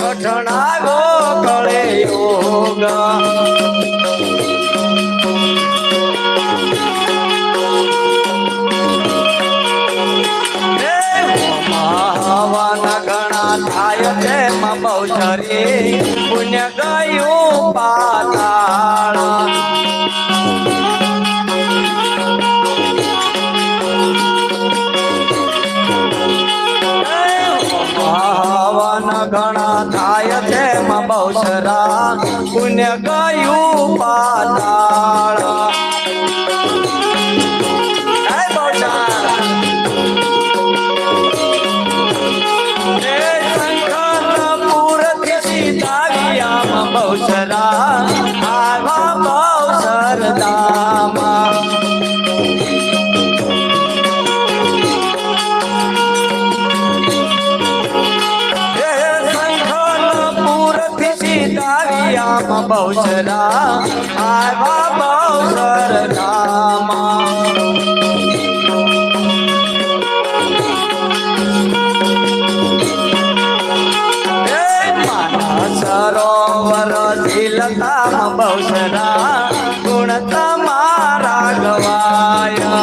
કઠણાગો કળે યોગ હવાના ઘણા થાય તેમાં બહુચરી પુણ્ય ગયું પાતાળ. ઘણા થાય તેમાં બહુચરા પુણ્ય ગયું પાતાળ હે બહુચરા સીતાવિયામાં બહુચરા આવા બહુચર દામા હે માના સરોવર દિલતામાં બહુચરા ગુણ તમારા ગવાય.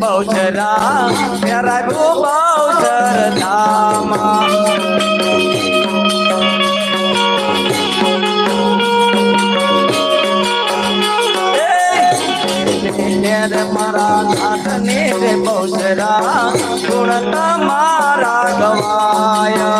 બહુચરા ગો બહુચર ધામા. મારા રે બહુચરા ગુણ તમારા ગવાય.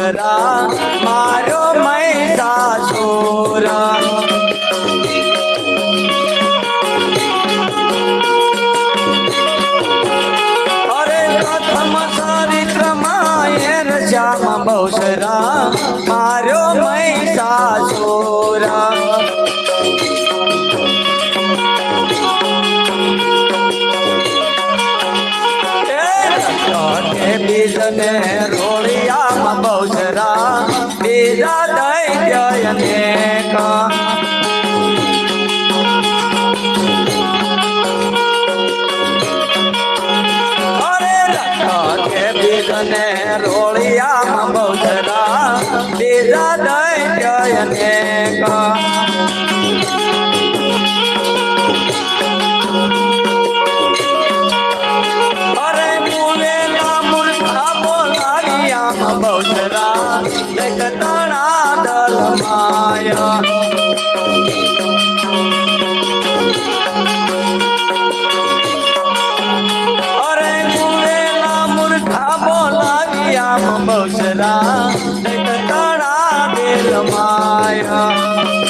બીજને રોળિયામાં બહુચરા. બીજા દૈત્ય અનેક અરે લખો બીજને રોળિયામાં રામ બસરા દેખ તારા દિલ માયા